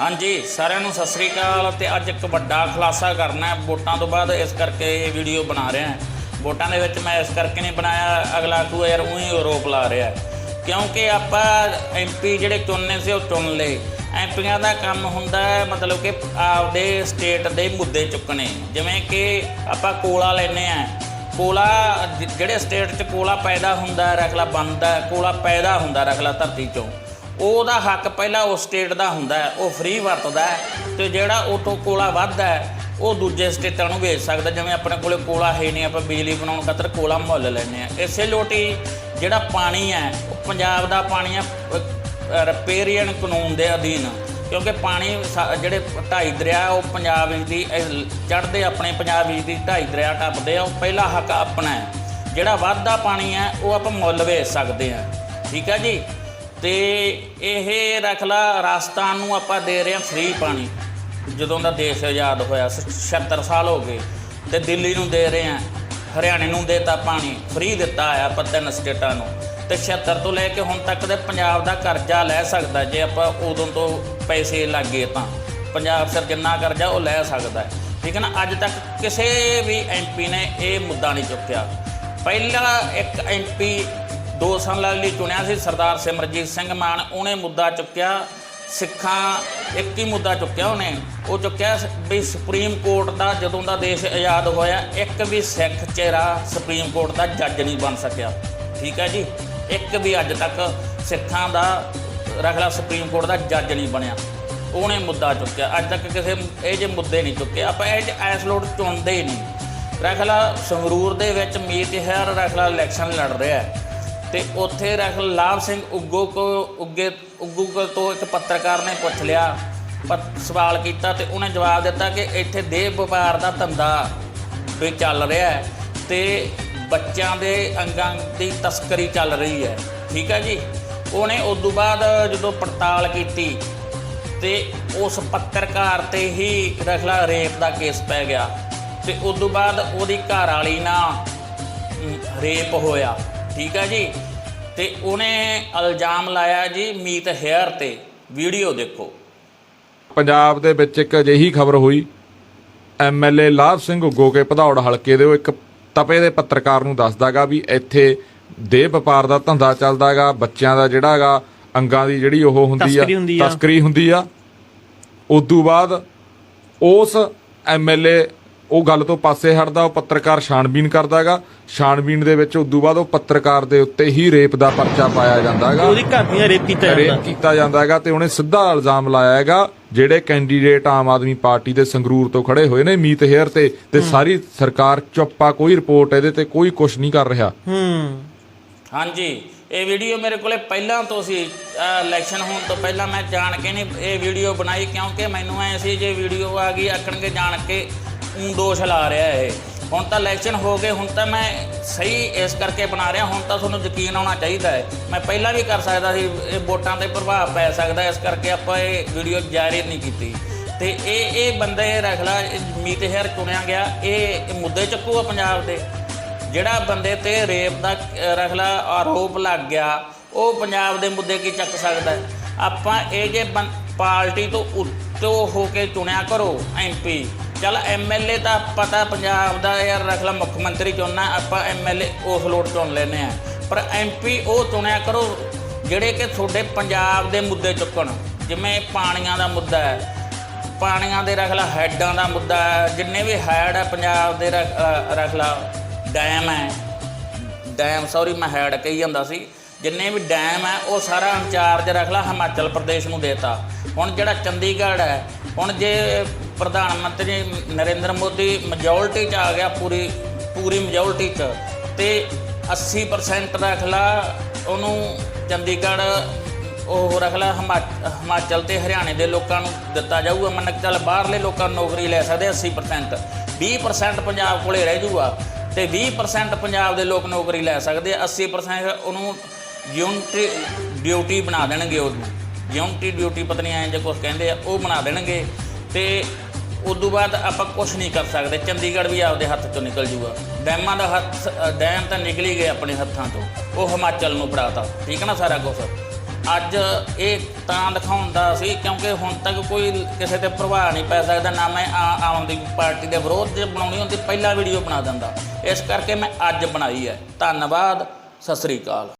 ਹਾਂਜੀ ਸਾਰਿਆਂ ਨੂੰ ਸਤਿ ਸ੍ਰੀ ਅਕਾਲ ਤੇ ਅੱਜ ਇੱਕ ਵੱਡਾ ਖੁਲਾਸਾ ਕਰਨਾ ਹੈ। ਵੋਟਾਂ ਤੋਂ ਬਾਅਦ ਇਸ ਕਰਕੇ ਇਹ ਵੀਡੀਓ ਬਣਾ ਰਿਹਾ ਹਾਂ। ਵੋਟਾਂ ਦੇ ਵਿੱਚ ਮੈਂ ਇਸ ਕਰਕੇ ਨਹੀਂ ਬਣਾਇਆ ਅਗਲਾ ਕੋ ਯਾਰ ਉਹੀ ਆਰੋਪ ਲਾ ਰਿਹਾ ਕਿਉਂਕਿ ਆਪਾਂ ਐਮਪੀ ਜਿਹੜੇ ਚੁਣਨੇ ਸੀ ਉਹ ਚੁਣ ਲਏ। ਐਮਪੀਆਂ ਦਾ ਕੰਮ ਹੁੰਦਾ ਹੈ ਮਤਲਬ ਕਿ ਆਪਦੇ ਸਟੇਟ ਦੇ ਮੁੱਦੇ ਚੁੱਕਣੇ। ਜਿਵੇਂ ਕਿ ਆਪਾਂ ਕੋਲਾ ਲੈਨੇ ਆ ਕੋਲਾ ਜਿਹੜੇ ਸਟੇਟ 'ਚ ਕੋਲਾ ਪੈਦਾ ਹੁੰਦਾ ਹੈ, ਰਖਲਾ ਬਣਦਾ ਕੋਲਾ ਪੈਦਾ ਹੁੰਦਾ ਰਖਲਾ ਧਰਤੀ 'ਚੋਂ। ਉਹਦਾ ਹੱਕ ਪਹਿਲਾਂ ਉਸ ਸਟੇਟ ਦਾ ਹੁੰਦਾ ਹੈ, ਉਹ ਫ੍ਰੀ ਵਰਤਦਾ ਹੈ ਤੇ ਜਿਹੜਾ ਉਹ ਕੋਲਾ ਵੱਧਦਾ ਹੈ, ਉਹ ਦੂਜੇ ਸਟੇਟਾਂ ਨੂੰ ਵੇਚ ਸਕਦਾ ਜਿਵੇਂ ਆਪਣੇ ਕੋਲੇ ਕੋਲਾ ਹੈ ਨਹੀਂ, ਆਪਾਂ ਬਿਜਲੀ ਬਣਾਉਣ ਖਾਤਰ ਕੋਲਾ ਮੁੱਲ ਲੈਂਦੇ ਆ ਇਸੇ ਲੋਟੀ ਜਿਹੜਾ ਪਾਣੀ ਹੈ, ਉਹ ਪੰਜਾਬ ਦਾ ਪਾਣੀ ਹੈ ਰਿਪੇਰੀਅਨ ਕਾਨੂੰਨ ਦੇ ਅਧੀਨ। ਕਿਉਂਕਿ ਪਾਣੀ ਸਾ- ਜਿਹੜੇ ਢਾਈ ਦਰਿਆ, ਉਹ ਪੰਜਾਬ ਵਿੱਚ ਦੀ ਚੜ੍ਹਦੇ ਆਪਣੇ ਪੰਜਾਬ ਵਿੱਚ ਦੀ ਢਾਈ ਦਰਿਆ ਟੱਪਦੇ ਆ, ਉਹ ਪਹਿਲਾ ਹੱਕ ਆਪਣਾ ਹੈ। ਜਿਹੜਾ ਵੱਧਦਾ ਪਾਣੀ ਹੈ, ਉਹ ਆਪਾਂ ਮੁੱਲ ਵੇਚ ਸਕਦੇ ਆ ਠੀਕ ਹੈ ਜੀ? ਤੇ ਇਹ ਰੱਖ ਲਾ ਰਾਜਸਥਾਨ ਨੂੰ ਆਪਾਂ ਦੇ ਰਹੇ ਹਾਂ ਫ੍ਰੀ ਪਾਣੀ। ਜਦੋਂ ਦਾ ਦੇਸ਼ ਆਜ਼ਾਦ ਹੋਇਆ, ਸ- 76 ਸਾਲ ਹੋ ਗਏ, ਤੇ ਦਿੱਲੀ ਨੂੰ ਦੇ ਰਹੇ ਹਾਂ, ਹਰਿਆਣੇ ਨੂੰ ਦੇਤਾ ਪਾਣੀ ਫ੍ਰੀ ਦਿੱਤਾ ਆ ਆਪਾਂ ਤਿੰਨ ਸਟੇਟਾਂ ਨੂੰ। ਤੇ 76 ਤੋਂ ਲੈ ਕੇ ਹੁਣ ਤੱਕ ਦੇ ਪੰਜਾਬ ਦਾ ਕਰਜ਼ਾ ਲੈ ਸਕਦਾ, ਜੇ ਆਪਾਂ ਉਦੋਂ ਤੋਂ ਪੈਸੇ ਲੱਗੇ ਤਾਂ। ਪੰਜਾਬ ਸਰ ਜਿੰਨਾ ਕਰਜ਼ਾ, ਉਹ ਲੈ ਸਕਦਾ ਹੈ। ਠੀਕ ਹੈ ਨਾ? ਅੱਜ ਤੱਕ ਕਿਸੇ ਵੀ ਐਮਪੀ ਨੇ ਇਹ ਮੁੱਦਾ ਨਹੀਂ ਚੁੱਕਿਆ। ਪਹਿਲਾ ਇੱਕ ਐਮਪੀ ਦੋ ਸਾਲਾਂ ਲਈ ਚੁਣਿਆ ਸੀ ਸਰਦਾਰ ਸਿਮਰਜੀਤ ਸਿੰਘ ਮਾਨ। ਉਹਨੇ ਮੁੱਦਾ ਚੁੱਕਿਆ, ਸਿੱਖਾਂ, ਇੱਕ ਹੀ ਮੁੱਦਾ ਚੁੱਕਿਆ ਉਹਨੇ। ਉਹ ਚੁੱਕਿਆ ਵੀ ਸੁਪਰੀਮ ਕੋਰਟ ਦਾ ਜਦੋਂ ਦਾ ਦੇਸ਼ ਆਜ਼ਾਦ ਹੋਇਆ, ਇੱਕ ਵੀ ਸਿੱਖ ਚਿਹਰਾ ਸੁਪਰੀਮ ਕੋਰਟ ਦਾ ਜੱਜ ਨਹੀਂ ਬਣ ਸਕਿਆ। ਠੀਕ ਹੈ ਜੀ? ਇੱਕ ਵੀ ਅੱਜ ਤੱਕ ਸਿੱਖਾਂ ਦਾ ਰਖਲਾ ਸੁਪਰੀਮ ਕੋਰਟ ਦਾ ਜੱਜ ਨਹੀਂ ਬਣਿਆ। ਉਹਨੇ ਮੁੱਦਾ ਚੁੱਕਿਆ। ਅੱਜ ਤੱਕ ਕਿਸੇ ਇਹ ਜੇ ਮੁੱਦੇ ਨਹੀਂ ਚੁੱਕੇ। ਆਪਾਂ ਇਹ 'ਚ ਐਸ ਲੋਟ ਚੁਣਦੇ ਹੀ ਨਹੀਂ। ਰਖਲਾ ਸੰਗਰੂਰ ਦੇ ਵਿੱਚ ਮੀਤ ਹੈਰ ਰਖਲਾ ਇਲੈਕਸ਼ਨ ਲੜ ਰਿਹਾ ਹੈ। ਤੇ ਉੱਥੇ ਰਖ ਲਾਭ ਸਿੰਘ ਉੱਗੋ ਕੋ ਉੱਗੇ, ਉੱਗੂ ਕੋ ਤੋਂ ਇੱਕ ਪੱਤਰਕਾਰ ਨੇ ਪੁੱਛ ਲਿਆ ਪ- ਸਵਾਲ ਕੀਤਾ ਤੇ ਉਹਨੇ ਜਵਾਬ ਦਿੱਤਾ ਕਿ ਇੱਥੇ ਦੇਹ ਵਪਾਰ ਦਾ ਧੰਦਾ ਵੀ ਚੱਲ ਰਿਹਾ ਹੈ ਤੇ ਬੱਚਿਆਂ ਦੇ ਅੰਗਾਂ ਦੀ ਤਸਕਰੀ ਚੱਲ ਰਹੀ ਹੈ। ਠੀਕ ਹੈ ਜੀ? ਉਹਨੇ ਉਸ ਤੋਂ ਬਾਅਦ ਜਦੋਂ ਪੜਤਾਲ ਕੀਤੀ ਤੇ ਉਸ ਪੱਤਰਕਾਰ ਤੇ ਹੀ ਰਖਲਾ ਰੇਪ ਦਾ ਕੇਸ ਪੈ ਗਿਆ ਤੇ ਉਸ ਤੋਂ ਬਾਅਦ ਉਹਦੀ ਘਰ ਵਾਲੀ ਨਾਲ ਰੇਪ ਹੋਇਆ। ਠੀਕ ਹੈ ਜੀ? ਤੇ ਉਹਨੇ ਇਲਜ਼ਾਮ ਲਾਇਆ ਜੀ ਮੀਤ ਹੈਅਰ ਤੇ। ਵੀਡੀਓ ਦੇਖੋ। ਪੰਜਾਬ ਦੇ ਵਿੱਚ ਇੱਕ ਅਜਿਹੀ ਖਬਰ ਹੋਈ। ਐਮਐਲਏ ਲਾਭ ਸਿੰਘ ਉਗੋ ਕੇ ਭਦੌੜ ਹਲਕੇ ਦੇ ਉਹ ਇੱਕ ਤਪੇ ਦੇ ਪੱਤਰਕਾਰ ਨੂੰ ਦੱਸਦਾਗਾ ਵੀ ਇੱਥੇ ਦੇਹ ਵਪਾਰ ਦਾ ਧੰਦਾ ਚੱਲਦਾਗਾ ਬੱਚਿਆਂ ਦਾ ਜਿਹੜਾਗਾ ਅੰਗਾਂ ਦੀ ਜਿਹੜੀ ਉਹ ਹੁੰਦੀ ਆ। ਤਸਕਰੀ ਹੁੰਦੀ ਆ। ਉਦੋਂ ਬਾਅਦ ਉਸ ਐਮਐਲਏ ਉਹ ਗੱਲ ਤੋਂ ਪਾਸੇ ਹਟਦਾ ਉਹ ਪੱਤਰਕਾਰ ਛਾਣਬੀਨ ਕਰਦਾਗਾ ਛਾਣਬੀਨ ਦੇ ਵਿੱਚ ਉਦੋਂ ਬਾਅਦ ਉਹ ਪੱਤਰਕਾਰ ਦੇ ਉੱਤੇ ਹੀ ਰੇਪ ਦਾ ਪਰਚਾ ਪਾਇਆ ਜਾਂਦਾਗਾ ਉਹਦੀ ਘਰ ਦੀਆਂ ਰੇਪ ਕੀਤਾ ਰੇਪ ਜਾਂਦਾ ਕੀਤਾ ਜਾਂਦਾ ਹੈਗਾ ਤੇ ਉਹਨੇ ਸਿੱਧਾ ਇਲਜ਼ਾਮ ਲਾਇਆ ਹੈਗਾ ਜਿਹੜੇ ਕੈਂਡੀਡੇਟ ਆਮ ਆਦਮੀ ਪਾਰਟੀ ਦੇ ਸੰਗਰੂਰ ਤੋਂ ਖੜੇ ਹੋਏ ਨੇ ਮੀਤ ਹੇਅਰ ਤੇ ਤੇ ਸਾਰੀ ਸਰਕਾਰ ਚੁੱਪ ਕੋਈ ਰਿਪੋਰਟ ਇਹਦੇ ਤੇ ਕੋਈ ਕੁਝ ਨਹੀਂ ਕਰ ਰਿਹਾ। ਹੂੰ। ਹਾਂਜੀ ਇਹ ਵੀਡੀਓ ਮੇਰੇ ਕੋਲੇ ਪਹਿਲਾਂ ਤੋਂ ਸੀ। ਇਲੈਕਸ਼ਨ ਹੋਣ ਤੋਂ ਪਹਿਲਾਂ ਮੈਂ ਜਾਣ ਕੇ ਨਹੀਂ ਇਹ ਵੀਡੀਓ ਬਣਾਈ ਕਿਉਂਕਿ ਮੈਨੂੰ ਐ ਸੀ ਜੇ ਵੀਡੀਓ ਆ ਗਈ ਆਖਣਗੇ ਜਾਣ ਕੇ ਦੋਸ਼ ਲਾ ਰਿਹਾ ਇਹ। ਹੁਣ ਤਾਂ ਇਲੈਕਸ਼ਨ ਹੋ ਗਏ, ਹੁਣ ਤਾਂ ਮੈਂ ਸਹੀ ਇਸ ਕਰਕੇ ਬਣਾ ਰਿਹਾ, ਹੁਣ ਤਾਂ ਤੁਹਾਨੂੰ ਯਕੀਨ ਆਉਣਾ ਚਾਹੀਦਾ ਹੈ। ਮੈਂ ਪਹਿਲਾਂ ਵੀ ਕਰ ਸਕਦਾ ਸੀ, ਇਹ ਵੋਟਾਂ ਤੇ ਪ੍ਰਭਾਵ ਪੈ ਸਕਦਾ ਇਸ ਕਰਕੇ ਆਪਾਂ ਇਹ ਵੀਡੀਓ ਜਾਰੀ ਨਹੀਂ ਕੀਤੀ। ਤੇ ਇਹ ਇਹ ਬੰਦੇ ਰਖਲਾ ਮੀਤ ਹੈਰ ਚੁਣਿਆ ਗਿਆ, ਇਹ ਮੁੱਦੇ ਚੱਕੂਗਾ ਪੰਜਾਬ ਦੇ। ਜਿਹੜਾ ਬੰਦੇ ਤੇ ਰੇਪ ਦਾ ਰਖਲਾ ਆਰੋਪ ਲੱਗ ਗਿਆ, ਉਹ ਪੰਜਾਬ ਦੇ ਮੁੱਦੇ ਕੀ ਚੱਕ ਸਕਦਾ ਆਪਾਂ ਇਹ ਜੇ ਬੰ- ਪਾਰਟੀ ਤੋਂ ਉੱਤੋਂ ਹੋ ਕੇ ਚੁਣਿਆ ਕਰੋ ਐਮਪੀ ਚਲ ਐਮਐਲਏ ਤਾਂ ਪਤਾ ਪੰਜਾਬ ਦਾ ਯਾਰ ਰੱਖ ਲਾ ਮੁੱਖ ਮੰਤਰੀ ਚੁਣਨਾ ਆਪਾਂ ਐਮਐਲਏ ਉਸ ਲੋਟ ਚੁਣ ਲੈਨੇ ਆ ਪਰ ਐਮਪੀ ਉਹ ਚੁਣਿਆ ਕਰੋ ਜਿਹੜੇ ਕਿ ਤੁਹਾਡੇ ਪੰਜਾਬ ਦੇ ਮੁੱਦੇ ਚੁੱਕਣ। ਜਿਵੇਂ ਪਾਣੀਆਂ ਦਾ ਮੁੱਦਾ ਹੈ ਪਾਣੀਆਂ ਦੇ ਰੱਖ ਲਾ ਹੈਡਾਂ ਦਾ ਮੁੱਦਾ ਹੈ ਜਿੰਨੇ ਵੀ ਹੈਡ ਹੈ ਪੰਜਾਬ ਦੇ ਰਖ ਅ, ਲਾ ਡੈਮ ਹੈ। ਡੈਮ ਸੌਰੀ ਮੈਂ ਹੈਡ ਕਹੀ ਜਾਂਦਾ ਸੀ। ਜਿੰਨੇ ਵੀ ਡੈਮ ਹੈ ਉਹ ਸਾਰਾ ਇੰਚਾਰਜ ਰੱਖ ਲਾ ਹਿਮਾਚਲ ਪ੍ਰਦੇਸ਼ ਨੂੰ ਦੇਤਾ। ਹੁਣ ਜਿਹੜਾ ਚੰਡੀਗੜ੍ਹ ਹੈ ਹੁਣ ਜੇ ਪ੍ਰਧਾਨ ਮੰਤਰੀ ਨਰਿੰਦਰ ਮੋਦੀ ਮੈਜੋਰਟੀ 'ਚ ਆ ਗਿਆ ਪੂਰੀ ਪੂਰੀ ਮੈਜੋਰਟੀ 'ਚ। ਤੇ 80% ਰੱਖ ਲਾ, ਉਹਨੂੰ ਚੰਡੀਗੜ੍ਹ, ਉਹ ਰੱਖ ਲਾ ਹਿਮਾਚਲ ਤੇ ਹਰਿਆਣੇ ਦੇ ਲੋਕਾਂ ਨੂੰ ਦਿੱਤਾ ਜਾਊਗਾ। ਮੰਨ ਕੇ ਚੱਲ ਬਾਹਰਲੇ ਲੋਕਾਂ ਨੂੰ ਨੌਕਰੀ ਲੈ ਸਕਦੇ 80% 20% ਪੰਜਾਬ ਕੋਲੇ ਰਹਿ ਜੂਗਾ ਤੇ 20% ਪੰਜਾਬ ਦੇ ਲੋਕ ਨੌਕਰੀ ਲੈ ਸਕਦੇ ਆ। 80% ਉਹਨੂੰ ਯੂਨਿਟੀ ਡਿਊਟੀ ਬਣਾ ਦੇਣਗੇ ਉਹਨੂੰ। ਯੂਨਿਟੀ ਡਿਊਟੀ ਪਤਨੀ ਐਂ ਜੇ ਕੁਝ ਕਹਿੰਦੇ ਆ, ਉਹ ਬਣਾ ਦੇਣਗੇ। ਤੇ ਉਦੋਂ ਬਾਅਦ ਆਪਾਂ ਕੁਝ ਨਹੀਂ ਕਰ ਸਕਦੇ। ਚੰਡੀਗੜ੍ਹ ਵੀ ਆਪਦੇ ਹੱਥ ਚੋਂ ਨਿਕਲ ਜੂਗਾ। ਡੈਮਾਂ ਦਾ ਹੱਥ ਡੈਮ ਤਾਂ ਨਿਕਲ ਹੀ ਗਏ ਆਪਣੇ ਹੱਥਾਂ ਤੋਂ। ਉਹ ਹਿਮਾਚਲ ਨੂੰ ਫੜਾਤਾ। ਠੀਕ ਹੈ ਨਾ ਸਾਰਾ ਕੁਝ ਅੱਜ ਇਹ ਤਾਂ ਦਿਖਾਉਂਦਾ ਸੀ, ਕਿਉਂਕਿ ਹੁਣ ਤੱਕ ਕੋਈ ਕਿਸੇ ਤੇ ਪ੍ਰਭਾਵ ਨਹੀਂ ਪੈ ਸਕਦਾ, ਨਾ ਮੈਂ ਆ- ਆਮ ਆਦਮੀ ਪਾਰਟੀ ਦੇ ਵਿਰੋਧ 'ਚ ਬਣਾਉਣੀ ਹੁੰਦੀ, ਪਹਿਲਾਂ ਵੀਡੀਓ ਬਣਾ ਦਿੰਦਾ। ਇਸ ਕਰਕੇ ਮੈਂ ਅੱਜ ਬਣਾਈ ਹੈ। ਧੰਨਵਾਦ, ਸਤਿ ਸ੍ਰੀ ਅਕਾਲ।